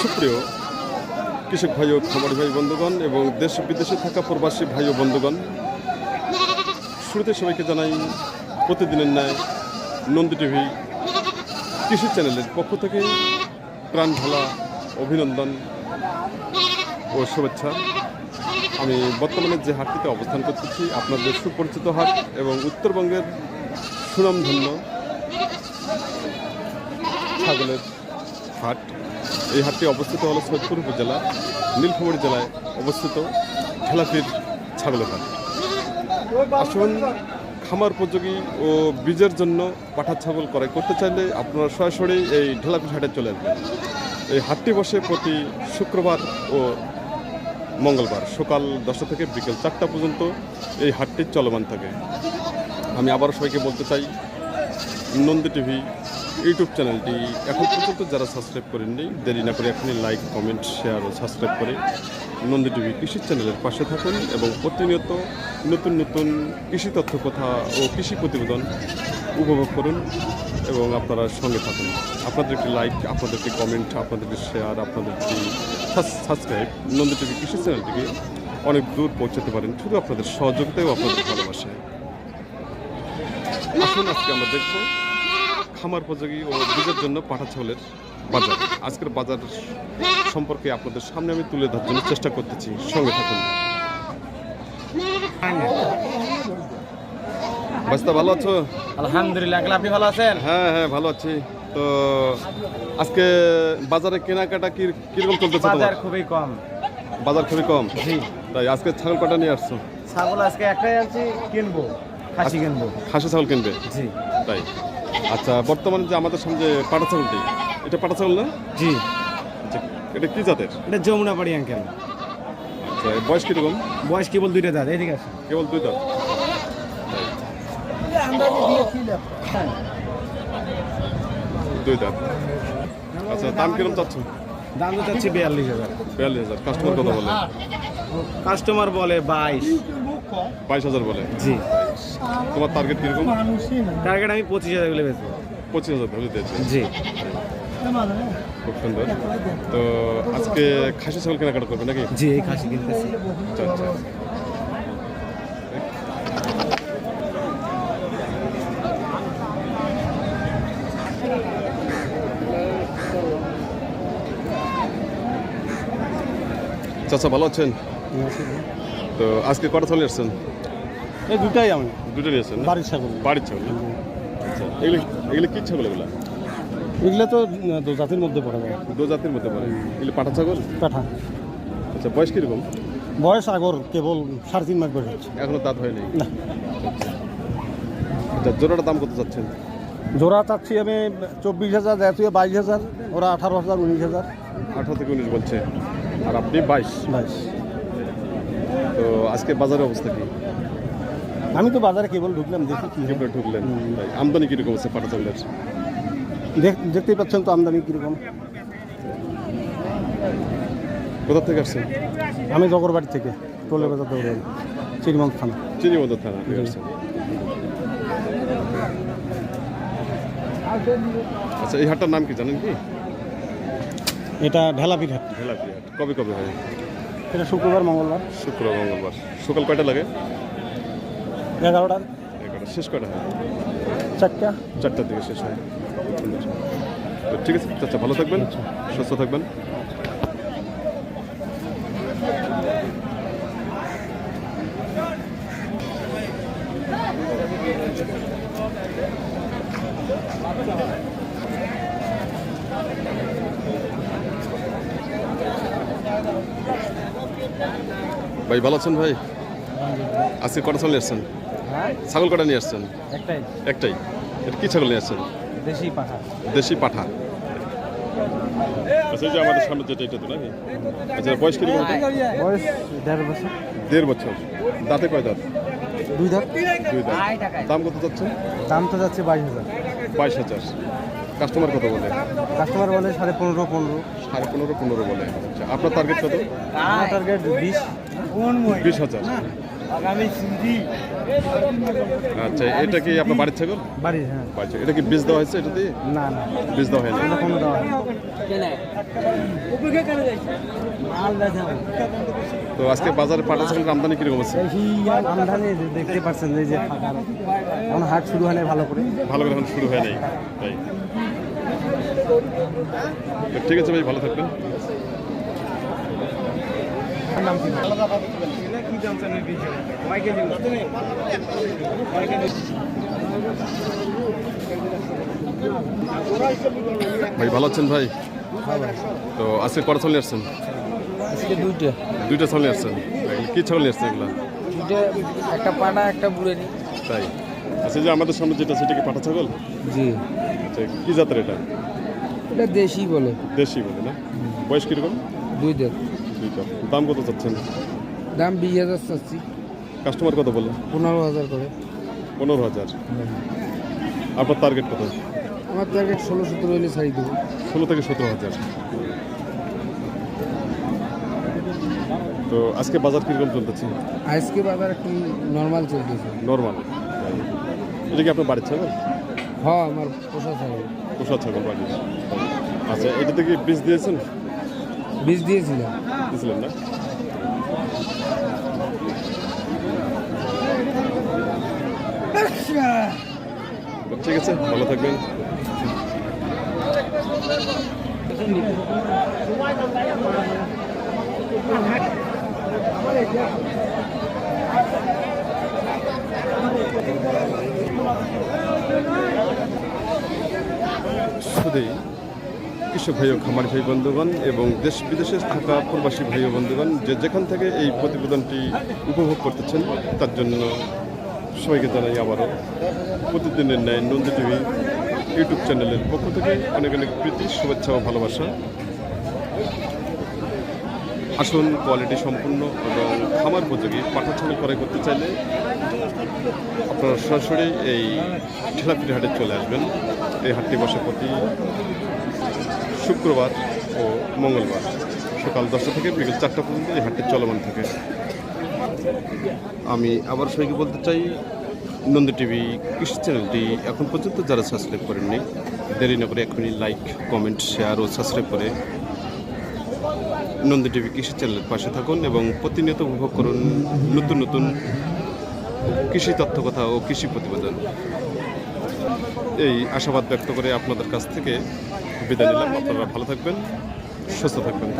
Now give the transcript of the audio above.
সুপ্রিয় কৃষক ভাই ও খামারি ভাই বন্ধুগণ এবং দেশ বিদেশে থাকা প্রবাসী ভাই ও বন্ধুগণ, শুরুতে সবাইকে জানাই প্রতিদিনের ন্যায় নন্দী টিভি কৃষি চ্যানেলের পক্ষ থেকে প্রাণ ঢালা অভিনন্দন ও শুভেচ্ছা। আমি বর্তমানে যে হাটটিতে অবস্থান করতেছি, আপনাদের সুপরিচিত হাট এবং উত্তরবঙ্গের সুনামধন্য ছাগলের হাট। এই হাটটি অবস্থিত হলো সৈয়দপুর উপজেলা, নীলফামারী জেলায় অবস্থিত ঠেলাপির ছাগলের হাট। আসুন, খামার উপযোগী ও বীজের জন্য পাঠা ছাগল ক্রয় করতে চাইলে আপনারা সরাসরি এই ঢেলাপির হাটে চলে আসবেন। এই হাটটি বসে প্রতি শুক্রবার ও মঙ্গলবার সকাল দশটা থেকে বিকেল চারটা পর্যন্ত এই হাটটি চলমান থাকে। আমি আবারও সবাইকে বলতে চাই, নন্দী টিভি ইউটিউব চ্যানেলটি এখন পর্যন্ত যারা সাবস্ক্রাইব করেননি দেরি না করে এখনই লাইক কমেন্ট শেয়ার ও সাবস্ক্রাইব করে নন্দী টিভি কৃষি চ্যানেলের পাশে থাকুন এবং প্রতিনিয়ত নতুন নতুন কৃষি তথ্য, কথা ও কৃষি প্রতিবেদন উপভোগ করুন এবং আপনারা সঙ্গে থাকুন। আপনাদের একটি লাইক আপনাদের একটি কমেন্ট আপনাদের একটি শেয়ার আপনাদের একটি সাবস্ক্রাইব নন্দী টিভি কৃষি চ্যানেলটিকে অনেক দূর পৌঁছাতে পারেন শুধু আপনাদের সহযোগিতায় ও আপনাদের ভালোবাসায়। আসুন আজকে আমরা দেখব খামার উপযোগী ও বীজের জন্য পাঠা ছাগলের বাজার। আজকের বাজার সম্পর্কে আপনাদের সামনে আমি তুলে ধরার জন্য চেষ্টা করতেছি। সঙ্গে থাকুন। বাস্তা ভালো আছো? আলহামদুলিল্লাহ আপনি ভালো আছেন? হ্যাঁ হ্যাঁ ভালো আছি। তো আজকে বাজারে কেনাকাটা কি কীরকম চলতেছে বাজার খুবই কম। বাজার খুবই কম? জি। তাই আজকে ছাগল কটা নিয়ে আসছো? ছাগল আজকে একটাই আনছি কিনবো খাসি কিনবো। খাসি ছাগল কিনবে? জি। তাই। আচ্ছা বর্তমানে যে আমাদের সামনে পাটা ছাগলটি এটা পাটা ছাগল না? জি। আচ্ছা, এটা কি জাতের? এটা যমুনা বাড়ি আঙ্কেল আচ্ছা বয়স কীরকম? বয়স কেবল দুইটা দাঁত এদিকে আছে কেবল দুই দাঁত। দুই দাঁত। আচ্ছা দাম কীরকম চাচ্ছ দাম তো চাচ্ছি বিয়াল্লিশ হাজার। বিয়াল্লিশ হাজার। কাস্টমার কত বলে? কাস্টমার বলে বাইশ। বাইশ হাজার বলে। জি। তোমার টার্গেট কীরকম? টার্গেট আমি পঁচিশ হাজারগুলো বেচবো। পঁচিশ হাজার ধরে দিয়েছে জি। খুব সুন্দর। তো আজকে খাসি ছাগল কেনাকাটা করবে নাকি? জি এই খাসি কিনতেছি। আচ্ছা আচ্ছা। চাচা ভালো আছেন? তো আজকে কটা ছাগল এসছেন এই দুটাই আমি। দুটো নিয়েছেন না? বাড়ির ছাগল। বাড়ির ছাগল? আচ্ছা এগুলো এগুলো কি ছাগল এগুলো এগুলো তো আহ, দু জাতির মধ্যে পড়ে যায় দু জাতির মধ্যে পড়ে। এগুলো পাঠা ছাগল? পাঠা। আচ্ছা বয়স কীরকম? বয়স আগর কেবল সাড়ে তিন মাস বয়স হচ্ছে। এখনও দাঁত হয়নি? না। আচ্ছা জোড়াটার দাম কত চাচ্ছেন? জোড়া চাচ্ছি আমি চব্বিশ হাজার দেয় বাইশ হাজার ওরা আঠারো হাজার উনিশ হাজার। আঠারো থেকে উনিশ বলছে। আর আপনি বাইশ? বাইশ। তো আজকে বাজারের অবস্থা কি? আমি তো বাজারে কেবল ঢুকলাম দেখি কি হয়। ঢুকলেন আমদানি কীরকম আছে পাটা চাউলের দেখ- দেখতেই পাচ্ছেন তো আমদানি কীরকম। কোথা থেকে আসছেন? আমি জগরবাড়ি থেকে টোলে বাজার দৌড়াই চিরিমন্ত থানা। চিনিবন্দর থানা আচ্ছা এই হাটটার নাম কি জানেন কি? এটা ঢেলাপির হাট। ভেলাপি হাট। কবে কবে হয়? এটা শুক্রবার মঙ্গলবার। শুক্রবার মঙ্গলবার। সকাল কয়টা লাগে? এগারোটা? শেষ কয়টা হয়? চারটা? চারটার দিকে শেষ হয়। ঠিক আছে চাচা ভালো থাকবেন সুস্থ থাকবেন। ভাই ভালো আছেন ভাই? আজকে কটা চলে আসছেন? ছাগল কটা নিয়ে আসছেন? একটাই। একটাই। এটা কি ছাগল নিয়ে আসছেন? দেশি পাঠা। দেশি পাঠা। আচ্ছা যে আমাদের সামনে যেটা এটা তো নাকি? আচ্ছা বয়স দেড় বছর। দেড় বছর। দাঁতে কয় দাঁত? দুই ধাপ দুই দাঁত। দাম কত যাচ্ছে? দাম তো যাচ্ছে বাইশ হাজার। বাইশ হাজার। কাস্টমার কত বলে? কাস্টমার বলে সাড়ে পনেরো পনেরো। সাড়ে পনেরো পনেরো বলে। আচ্ছা আপনার টার্গেট কত? টার্গেট বিশ। বিশ হাজার। আচ্ছা এটা কি আপনার বাড়ির ছাগল? বাড়ি হ্যাঁ। বাড়ির এটা কি বীজ দেওয়া হয়েছে এটা দিয়ে? না না। বীজ দেওয়া হয় না এরকম দেওয়া। তো আজকে বাজারে পাটা ছাগলের আমদানি কীরকম আছে? আমদানি দেখতে পাচ্ছেন এই যে এখন হাট শুরু হয় নাই ভালো করে। ভালো করে এখন শুরু হয় নাই। তাই। ঠিক আছে ভাই ভালো থাকবেন। নাম কি? ভাই ভালো আছেন ভাই? তো আজকে কটা ছাগল নিয়ে আসছেন? আজকে দুইটা। দুইটা ছাগল নিয়ে আসছেন। কি ছাগল নিয়ে আসছেন এগুলো? দুইটা একটা পাটা একটা বুড়েনি। তাই। আচ্ছা যে আমাদের সামনে যেটা সেটা কি পাটা ছাগল? জি। আচ্ছা কি জাতের এটা? এটা দেশি বলে। দেশি বলে না? বয়স কীরকম? দুই দেড়। দুইটা দাম কত চাচ্ছেন? দাম বিশ হাজার চাচ্ছি। কাস্টমার কত বলল পনেরো হাজার করে। পনেরো হাজার। আপনার টার্গেট কত? আমার টার্গেট ষোলো সতেরো হলে ছাড়ি দেবো। ষোলো থেকে সতেরো হাজার। তো আজকে বাজার কীরকম চলতেছে? আজকে বাজার একটু নর্মাল চলতেছে। নর্মাল এটা কি আপনার বাড়ির ছাগল? হ্যাঁ আমার পোষা ছাগল। পোষা ছাগল বাড়ির। আচ্ছা এটা থেকে বীজ দিয়েছেন? বীজ দিয়েছিলাম। দিয়েছিলেন না? ঠিক আছে ভালো থাকবেন। শুধুই কৃষক ভাই ও খামার ভাই বন্ধুগণ এবং দেশ বিদেশে থাকা প্রবাসী ভাই ও বন্ধুগণ যে যেখান থেকে এই প্রতিবেদনটি উপভোগ করতেছেন তার জন্য সবাইকে জানাই আবারও। প্রতিদিনের ন্যায় নন্দী টিভি ইউটিউব চ্যানেলের পক্ষ থেকে অনেক অনেক প্রীতি, শুভেচ্ছা ও ভালোবাসা। আসল কোয়ালিটি সম্পূর্ণ এবং খামার উপযোগী পাঠা ছাগল ক্রয় করতে চাইলে আপনারা সরাসরি এই ঠেলাপিটি হাটে চলে আসবেন। এই হাটটি বসে প্রতি শুক্রবার ও মঙ্গলবার সকাল দশটা থেকে বিকেল চারটা পর্যন্ত এই হাটটি চলমান থাকে। আমি আবার সবাইকে বলতে চাই, নন্দী টিভি কৃষি চ্যানেলটি এখন পর্যন্ত যারা সাবস্ক্রাইব করেননি, দেরি না করে এখনই লাইক কমেন্ট শেয়ার ও সাবস্ক্রাইব করে নন্দী টিভি কৃষি চ্যানেলের পাশে থাকুন এবং প্রতিনিয়ত উপভোগ করুন নতুন নতুন কৃষি তথ্য কথা ও কৃষি প্রতিবেদন। এই আশাবাদ ব্যক্ত করে আপনাদের কাছ থেকে বিদায় নিলাম। আপনারা ভালো থাকবেন, সুস্থ থাকবেন।